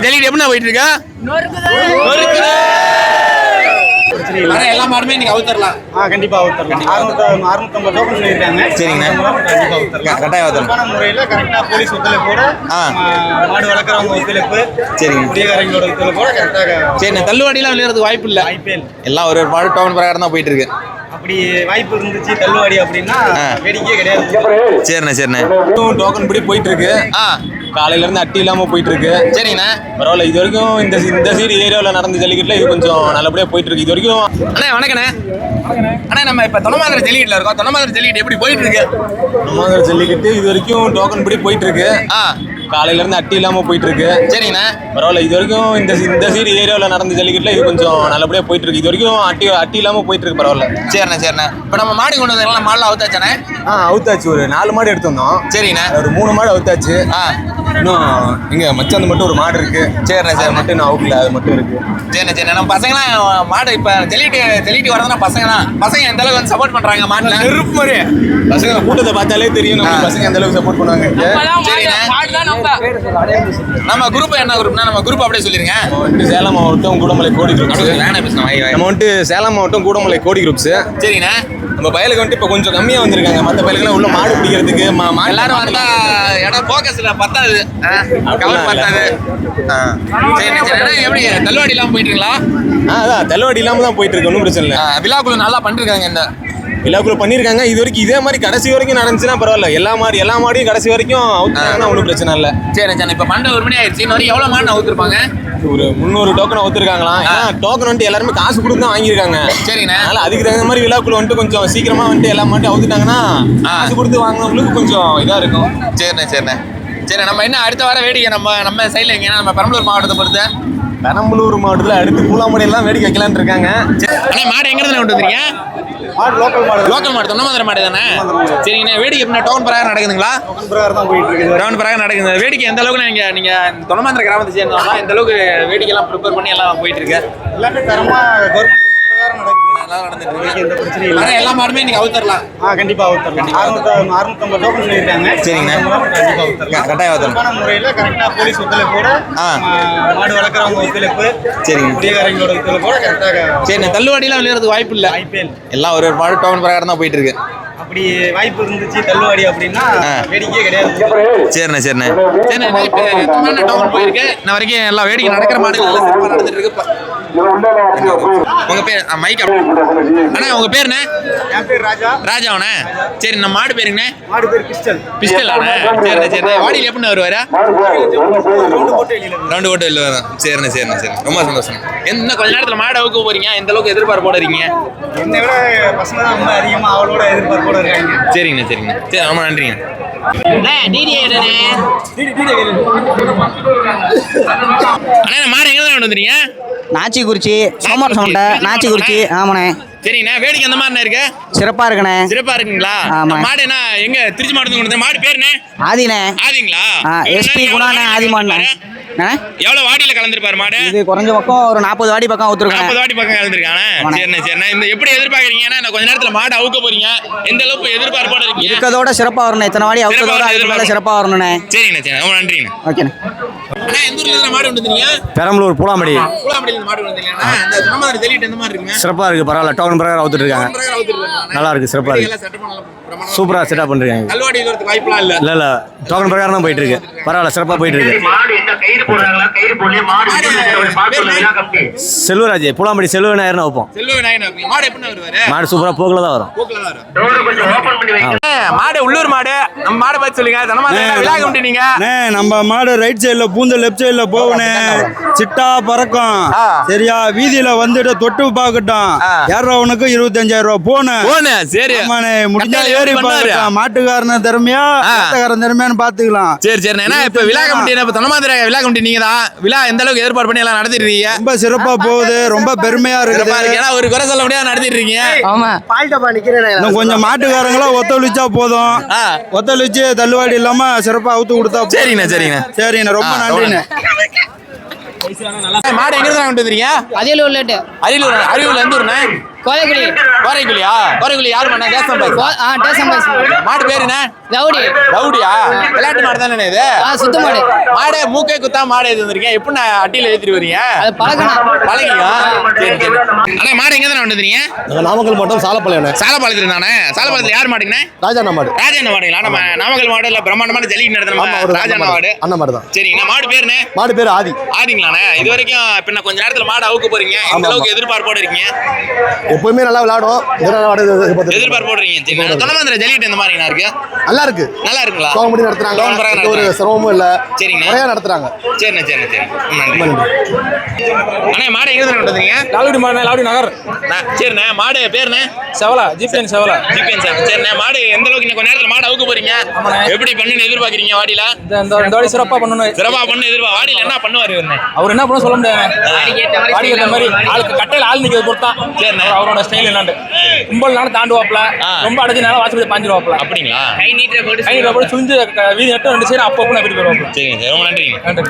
ஜல்லிக்கட்டு எப்படிண்ணா போயிட்டு இருக்கா எல்லா மாடுமே நீங்க அவுத்தரலாம். ஆ கண்டிப்பா அவுத்தரலாம். அறுநூத்தி அறுநூத்தம்பது டோக்கன் சொல்லியிருக்காங்க சரிங்கண்ணே. கண்டிப்பா அவுத்தரலாம் கட்டாயம் அவுத்தரலாம். முறையில் கரெக்டாக போலீஸ் ஒத்துழைப்போட மாடு வளர்க்குறவங்க ஒத்துழைப்பு சரிங்க. குடியேறங்களோட ஒத்துழைப்போட கரெக்டாக சரி தள்ளுவாடிலாம் விளையாடுறது வாய்ப்பு இல்ல. இல்லை. எல்லாம் ஒரு ஒரு பாடு டவுன் பிரகாரம் தான் போயிட்டு இருக்கு அப்படி வாய்ப்பு இருந்துச்சு தள்ளுவாடி அப்படின்னா. வேடிக்கையே கிடையாது. சரிண்ணே சரிண்ணே. டோக்கன் படி போயிட்டு இருக்கு ஆ. காலையில இருந்து அட்டி இல்லாம போயிட்டு இருக்கு சரிங்கண்ணே பரவாயில்ல இது வரைக்கும் இந்த இந்த சைடு ஏரியாவில் நடந்த ஜல்லிக்கட்டுல இது கொஞ்சம் நல்லபடியா போயிட்டு இருக்கு இது வரைக்கும் அண்ணே வணக்கண்ணே. அண்ணா நம்ம இப்ப தொணமாதிரி ஜல்லிக்கட்டுல இருக்கோம். தொணமாதிரி ஜல்லிக்கட்டு எப்படி போயிட்டு இருக்கு தொணமாதிரி ஜல்லிக்கட்டு இது வரைக்கும் டோக்கன் படி போயிட்டு இருக்கு ஆ. காலையில இருந்து அட்டி இல்லாம போயிட்டு இருக்கு சரிங்கண்ணே பரவாயில்ல இது வரைக்கும் இந்த இந்த சைடு ஏரியாவில் நடந்த ஜல்லிக்கட்டுல இது கொஞ்சம் நல்லபடியா போயிட்டு இருக்கு இது வரைக்கும் அட்டி அட்டி இல்லாம போயிட்டு இருக்கு பரவாயில்ல. சரிண்ணே சரிண்ணே. இப்போ நம்ம மாடு கொண்டு வந்ததுனால மாடுலாம் அவுத்தாச்சானே ஆ அவுத்தாச்சு. ஒரு நாலு மாடு எடுத்து வந்தோம் சரிண்ணே. ஒரு மூணு மாடு அவுத்தாச்சு. ஆ. இன்னும் இங்க மச்சாந்து மட்டும் ஒரு மாடு இருக்கு. சரிண்ணே சரி மட்டும் இன்னும் அவுக்கல அது மட்டும் இருக்கு. சரிண்ணே சரி நம்ம பசங்களாம் மாடு இப்போ ஜல்லிட்டு ஜல்லிட்டு வரதுனா பசங்க தான் பசங்க எந்த அளவுக்கு வந்து சப்போர்ட் பண்றாங்க மாட்டுல? நெருப்பு மாதிரி. பசங்க கூட்டத்தை பார்த்தாலே தெரியும் நம்ம. பசங்க எந்த அளவுக்கு சப்போர்ட் பண்ணுவாங்க. சரிண்ணே. நம்ம குரூப் என்ன குரூப்னா நம்ம குரூப் அப்படியே சொல்லிருங்க. சேலம் மாவட்டம் கூடமலை கோடி குரூப்ஸ் பேசணும் வாய். நம்ம வந்துட்டு சேலம் மாவட்டம் கூடமலை கோடி குரூப்ஸ் சரிண்ணே. நம்ம பயலுக்கு வந்துட்டு இப்போ கொஞ்சம் கம்மியா வந்திருக்காங்க மற்ற பயலுக்குலாம் உள்ள மாடு பிடிக்கிறதுக்கு எல்லாரும் வந்தா இடம் ஃபோக்கஸ்ல பத்தாது. கவர் பத்தாது. எப்படி? தள்ளுவாடி எல்லாம் போயிட்டுங்களா ஆ அதான் தள்ளுவாடி இல்லாம தான் போயிட்டு இருக்கு ஒன்றும் பிரச்சனை இல்லை. விழாக்குள்ள நல்லா பண்ணிருக்காங்க இந்த விழாக்குள்ள பண்ணியிருக்காங்க இது வரைக்கும் இதே மாதிரி கடைசி வரைக்கும் நடந்துச்சுன்னா பரவாயில்ல. எல்லா மாடு எல்லா மாடையும் கடைசி வரைக்கும் அவுத்தாங்கன்னா ஒன்றும் பிரச்சனை இல்லை. சரி சரி. இப்போ பன்னெண்டு ஒரு மணி ஆயிடுச்சு. இன்னும் எவ்வளோ மாடு அவுத்துருப்பாங்க? ஒரு முந்நூறு டோக்கன் ஒத்துருக்காங்களாம் ஏன்னா டோக்கன் வந்துட்டு எல்லாருமே காசு கொடுத்து தான் வாங்கியிருக்காங்க. சரிண்ணே. அதனால அதுக்கு தகுந்த மாதிரி விழாக்குள்ள வந்துட்டு கொஞ்சம் சீக்கிரமா வந்துட்டு எல்லா மாட்டையும் அவுத்துட்டாங்கன்னா. காசு கொடுத்து வாங்கினவங்களுக்கு கொஞ்சம் இதா இருக்கும். சரிண்ணே சரிண்ணே. சரி நம்ம என்ன அடுத்த வாரம் வேடிக்கை நம்ம நம்ம சைடில் எங்கன்னா நம்ம பெரம்பலூர் மாவட்டத்தை பொறுத்து? பெரம்பலூர் மாவட்டத்தில் அடுத்து பூலாமடையெல்லாம் வேடிக்கை வைக்கலான்னு இருக்காங்க. அண்ணா மாடு எங்க இருந்து கொண்டு வந்துறீங்க மாடு லோக்கல் மாடு லோக்கல் மாடு தொன்னமதுரை மாடு தானே? சரிங்கண்ணா வேடிக்கை எப்படின்னா டவுன் பிரகாரம் நடக்குதுங்களா? பிரகாரம் தான் போயிட்டு இருக்குது. டவுன் பிரகாரம் நடக்குது. வேடிக்கை எந்த அளவுக்கு நீங்க நீங்க தொன்னமதுரை கிராமத்தை சேர்ந்தவங்க இந்த அளவுக்கு வேடிக்கை எல்லாம் ப்ரிப்பேர் பண்ணி எல்லாம் போயிட்டு இருக்கு? எல்லாமே தரமா கவர்மெண்ட் நல்லா நடந்துட்டு இதுக்கு இருக்கு எந்த பிரச்சனையும் இல்லை. ஆனா எல்லா மாடுமே நீங்க அவுத்தரலாம். ஆ கண்டிப்பா அவுத்தரலாம். அறுநூத்தி அறுநூத்தம்பது டோக்கன் சொல்லியிருக்காங்க. சரிங்கண்ணே. கண்டிப்பா அவுத்தரலாம். கட்டாயம் அவுத்தரலாம். சிறப்பான முறையில் கரெக்டாக போலீஸ் ஒத்துழைப்போட ஆ. ஆ, மாடு வளர்க்குறவங்க ஒத்துழைப்பு சரிங்க. குடியேறங்களோட ஒத்துழைப்போட கரெக்டாக சரி தள்ளுவாடிலாம் விளையாடுறது வாய்ப்பு இல்ல. இல்லை. எல்லாம் ஒரு ஒரு பாடு டவுன் பிரகாரம் தான் போயிட்டு இருக்கு. அப்படி வாய்ப்பு இருந்துச்சு தள்ளுவாடி அப்படின்னா. வேடிக்கையே கிடையாது. சரிண்ணே சரிண்ணே. சரிண்ணே டவுன் போயிருக்கு இன்ன வரைக்கும் எல்லாம் வேடிக்கை நடக்கிற மாடுகள் எல்லாம் சிறப்பாக நடந்துட்டு இருக்கு. உங்க பேர் மைக் அண்ணா உங்க பேர் என்ன? ராஜா. ராஜாவண்ணே சரி நம்ம மாடு பேருங்கண்ணே மாடு பேர் கிறிஸ்டல். பிஸ்டல் அண்ணே சரிண்ணே சரிண்ணே. வாடியில் எப்படிண்ணே வருவாரா? ரவுண்டு போட்டு வெளியில் வரும் சரிண்ணே சரிண்ணே சரி ரொம்ப சந்தோஷம். இன்னும் கொஞ்ச நேரத்தில் மாடு அவுக்க போறீங்க? எந்த அளவுக்கு எதிர்பார்ப்போட இருக்கீங்க? என்னை விட பசங்க தான் ரொம்ப அதிகமாக அவளோட எதிர்பார்ப்போட இருக்காங்க. சரிங்கண்ணே சரிங்கண்ணே. சரி ரொம்ப நன்றிங்க. அண்ணா மாடு எங்க தான் வந்துறீங்க நாச்சிக்குறிச்சி சோமர் சமட்டை நாச்சிக்குறிச்சி ஆமாண்ணே. சரிங்கண்ணா வேடிக்கை அந்த மாதிரி இருக்கு? சிறப்பாக இருக்குண்ணே. சிறப்பா இருக்குங்களா? ஆமா. மாடு என்ன எங்க திருச்சி கொண்டு? மாடு பேர் என்ன ஆதிண்ணே. ஆதிங்களா? எஸ்பி குணாண்ணே ஆதி மாடுண்ணே. எவ்வளவு வாடியில கலந்துருப்பாரு மாடு? இது குறைஞ்ச பக்கம் ஒரு நாற்பது வாடி பக்கம் ஊற்றுருக்கேன் நாற்பது வாடி பக்கம் கலந்துருக்கானே ஆமாண்ணே. சரிண்ணே சரிண்ணே. இந்த எப்படி எதிர்பார்க்கறீங்கன்னா நான் கொஞ்ச நேரத்துல மாடு அவுக்க போறீங்க. எந்த அளவுக்கு எதிர்பார்ப்போட இருக்கீங்க? இருக்கதோட சிறப்பாக வரணும் இத்தனை வாடி அவுக்கதோட சிறப்பா அதுக்கு மேலே. சிறப்பாக வரணுண்ணே சரிண்ணே சரி ரொம்ப நன்றிண்ணே ஓகேண்ணே. பெரம்பலூர் பூலாம்படி. கூலாம்படியில இருந்து மாடு கொண்டு வந்தீங்கன்னா இந்த குணமாதிரி தெளிட்டு எந்த மாதிரி இருக்குங்க? சிறப்பாக இருக்குது பரவாயில்ல. டவுன் பிரகாரம் அவுத்துட்டு இருக்காங்க. நல்லா இருக்கு, சிறப்பா இருக்கு. எல்லாம் setup பண்ணலாம். பிரமாதமா சூப்பராக செட்டப் இல்ல. இல்லை இல்லை. டோக்கன் பிரகாரம் தான் போயிட்டு இருக்கு. பரவாயில்ல சிறப்பாக போயிட்டு இருக்கு. என்ன செல்வராஜ் பூலாம்படி வைப்போம். செல்வ எப்படி வருவாரு? மாடு சூப்பராக போக்கில் தான் வரும். போக்குல தான் வரும். டோரை கொஞ்சம் ஓபன் பண்ணி வைங்க. மாடு உள்ளூர் மாடு. நம்ம மாடு பார்த்து சொல்லுங்க. நம்ம மாடு ரைட் சைடுல பூந்த லெஃப்ட் சைடுல போகணே சிட்டா பறக்கும். சரியா? வீதியில வந்துட்டு தொட்டு பாக்கட்டும் ஏறவனுக்கு இருபத்தஞ்சாயிரம் ரூபாய் போன. போன சரி. முடிஞ்சா ஏறி மாட்டுக்காரன திறமையா திறமையான்னு பாத்துக்கலாம் சரி சரி ஏன்னா இப்ப விழா கமிட்டி இப்ப தனமாதிரி விழா கமிட்டி நீங்க தான் விழா எந்த அளவுக்கு ஏற்பாடு பண்ணி எல்லாம் நடத்திட்டு இருக்கீங்க ரொம்ப சிறப்பா போகுது. ரொம்ப பெருமையா இருக்குது இருக்கு. ஏன்னா ஒரு குறை சொல்ல முடியாது நடத்திட்டு இருக்கீங்க இன்னும் கொஞ்சம் மாட்டுக்காரங்களா ஒத்துழைச்சா போதும். ஒத்துழைச்சு தள்ளுவாடி இல்லாம சிறப்பா அவுத்து கொடுத்தா. சரிங்கண்ணா சரிங்கண்ணா சரிண்ணே. ரொம்ப நன்றிண்ணே. மாடு எங்க இருந்து கொண்டு வந்துறீங்க அரியலூர் லேட்டு அரியலூர் அரியலூர்ல எந்த கோயக்குடி கோரைக்குழியா கோரைக்குழி யாரு பண்ணா கேசம் பாய்ஸ் கோ- ஆ டேசன் பாய்ஸ் மாடு பேரு என்ன? ரவுடி. ரவுடியா? விளையாட்டு மாடு தானே இது? ஆ சுத்த மாடு. மாடு மூக்கே குத்தா மாடு எது வந்திருக்கீங்க? எப்படி நான் அட்டியில ஏத்திட்டு வரீங்க? அது சரி சரி. அண்ணா மாடு எங்க தானே வந்துருக்கீங்க? நாமக்கல் மட்டும் சாலப்பாளையம் சாலப்பாளத்துல தானே சாலப்பாளத்துல யார் மாடுங்கண்ணே? ராஜா மாடு. ராஜா மாடுங்களா? நம்ம நாமக்கல் மாடு இல்ல பிரம்மாண்டமான ஜல்லிக்கு நடத்துறோம் ராஜா மாடு. அண்ணன் மாடு தான். சரிங்கண்ணா மாடு பேருண்ணே மாடு பேர் ஆதி. ஆதிங்களாண்ணே. இது வரைக்கும் இப்ப நான் கொஞ்ச நேரத்துல மாடு அவுக்க போறீங்க. இந்த அளவுக்கு எதிர்பார்ப்போட இருக்கீங்க? எப்பவுமே நல்லா விளையாடும். எதிர்பார்ப்போட இருக்கீங்க சரி தொண்டமாந்திர ஜல்லிக்கட்டு இந்த மாதிரி இருக்கு? நல்லா இருக்கு. நல்லா இருக்குங்களா? சோகம்படி நடத்துறாங்க. ஒரு. சிரமமும் இல்ல. சரிங்க. முறையா நடத்துறாங்க. சரிண்ணே சரிண்ணே சரி நன்றி. அண்ணே மாடு எங்க தானே வந்தீங்க லாலுடி மாடு லாலுடி நகர். சரிண்ணே. மாடு பேருண்ணே? செவலா ஜிபிஎன் செவலா. ஜிபிஎன் சார் சரிண்ணே மாடு எந்த அளவுக்கு இன்னும் கொஞ்ச நேரத்துல மாடு அவுக்க போறீங்க? எப்படி பண்ணுன்னு எதிர்பார்க்கறீங்க வாடியில? இந்த வாடி சிறப்பாக பண்ணணும் சிறப்பா பண்ணு எதிர்பா வாடியில என்ன பண்ணுவாரு அவர் என்ன பண்ண சொல்ல முடியாது. வாடிக்கு ஏற்ற மாதிரி ஆளுக்கு கட்டையில் ஆள் நிற்கிறது பொறுத்தான் சரிண்ணே. அவர் அவரோட ஸ்டைல் என்னாண்டு? கும்பல்னால தாண்டுவாப்ல ஆ. ரொம்ப அடைஞ்சனால வாசப்படி பாஞ்சிருவாப்ல அப்படிங்களா? கை நீட்டுற போட்டு கை போட்டு சுஞ்சு வீதி நட்டு ரெண்டு சைடு அப்போ அப்போ நான் வீட்டுக்கு வருவாப்ல சரிங்க சார் ரொம்ப நன்றிங்க. நன்றி.